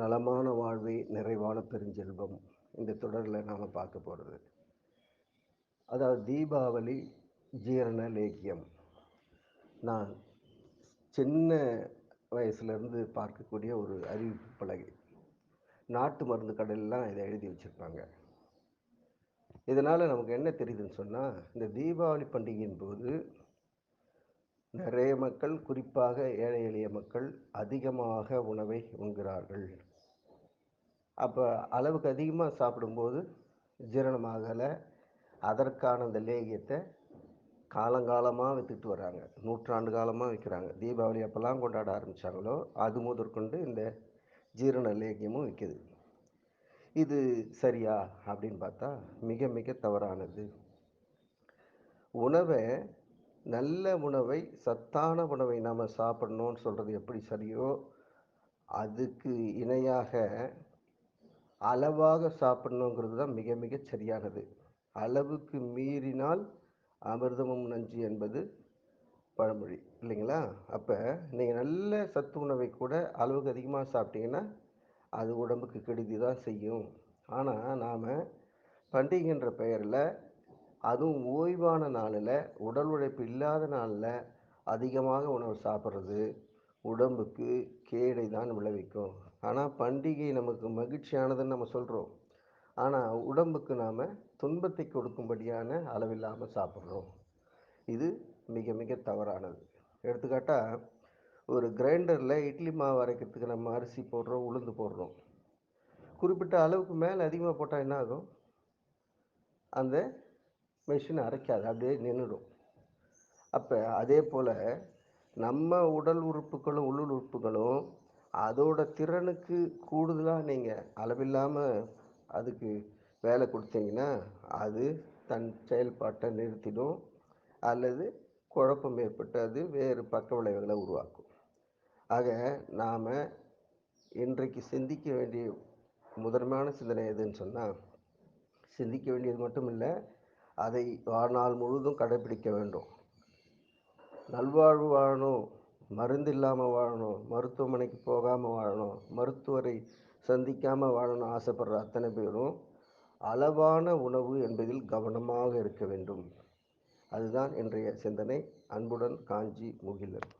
நலமான வாழ்வே நிறைவான பெருஞ்செல்வம். இந்த தொடரில் நாம் பார்க்க போகிறது அதாவது தீபாவளி ஜீரண லேக்கியம். நான் சின்ன வயசுலேருந்து பார்க்கக்கூடிய ஒரு அறிவிப்பு பலகை. நாட்டு மருந்து கடையிலலாம் இதை எழுதி வச்சுருப்பாங்க. இதனால் நமக்கு என்ன தெரியுதுன்னு சொன்னால் இந்த தீபாவளி பண்டிகையின் போது நிறைய மக்கள் குறிப்பாக ஏழை எளிய மக்கள் அதிகமாக உணவை உண்கிறார்கள். அப்போ அளவுக்கு அதிகமாக சாப்பிடும்போது ஜீரணமாகலை. அதற்கான அந்த லேகியத்தை காலங்காலமாக விற்றுட்டு வராங்க நூற்றாண்டு காலமாக விற்கிறாங்க தீபாவளி அப்போல்லாம் கொண்டாட ஆரம்பித்தாங்களோ அது முதற்கொண்டு இந்த ஜீரண லேகியமும் விற்கிது இது சரியா அப்படின்னு பார்த்தா மிக மிக தவறானது. உணவை நல்ல உணவை சத்தான உணவை நாம் சாப்பிடணும்னு சொல்கிறது எப்படி சரியோ அதுக்கு இணையாக அளவாக சாப்பிடணுங்கிறது தான் மிக மிக சரியானது. அளவுக்கு மீறினால் அமிர்தமும் நஞ்சு என்பது பழமொழி இல்லைங்களா? அப்போ நீங்கள் நல்ல சத்து உணவை கூட அளவுக்கு அதிகமாக சாப்பிட்டீங்கன்னா அது உடம்புக்கு கெடுதி தான் செய்யும். ஆனால் நாம் பண்டிகைன்ற பெயரில் அதுவும் ஓய்வான நாளில் உடல் உழைப்பு இல்லாத நாளில் அதிகமாக உணவு சாப்பிட்றது உடம்புக்கு கேடை தான் விளைவிக்கும். ஆனால் பண்டிகை நமக்கு மகிழ்ச்சியானதுன்னு நம்ம சொல்கிறோம் ஆனால் உடம்புக்கு நாம் துன்பத்தை கொடுக்கும்படியான அளவில்லாமல் சாப்பிட்றோம். இது மிக மிக தவறானது. எடுத்துக்காட்டால் ஒரு கிரைண்டரில் இட்லி மாவு அரைக்கிறதுக்கு நம்ம அரிசி போடுறோம் உளுந்து போடுறோம். குறிப்பிட்ட அளவுக்கு மேலே அதிகமாக போட்டால் என்ன ஆகும்? அந்த மிஷின் அரைக்காது அப்படியே நின்றுடும் அப்போ அதே போல் நம்ம உடல் உறுப்புகளும் உள்ளுள் உறுப்புகளும் அதோட திறனுக்கு கூடுதலாக நீங்கள் அளவில்லாமல் அதுக்கு வேலை கொடுத்தீங்கன்னா அது தன் செயல்பாட்டை நிறுத்திடும். அல்லது குழப்பம் ஏற்பட்டு அது வேறு பக்க விளைவுகளை உருவாக்கும். ஆக நாம் இன்றைக்கு சிந்திக்க வேண்டிய முதன்மையான சிந்தனை எதுன்னு சொன்னால் சிந்திக்க வேண்டியது மட்டும் இல்லை அதை வாழ்நாள் முழுதும் கடைபிடிக்க வேண்டும். நல்வாழ்வு வாழணும் மருந்து இல்லாமல் வாழணும் மருத்துவமனைக்கு போகாமல் வாழணும் மருத்துவரை சந்திக்காமல் வாழணும் ஆசைப்படுற அத்தனை பேரும் அளவான உணவு என்பதில் கவனமாக இருக்க வேண்டும். அதுதான் இன்றைய சிந்தனை. அன்புடன் காஞ்சி முகிலன்.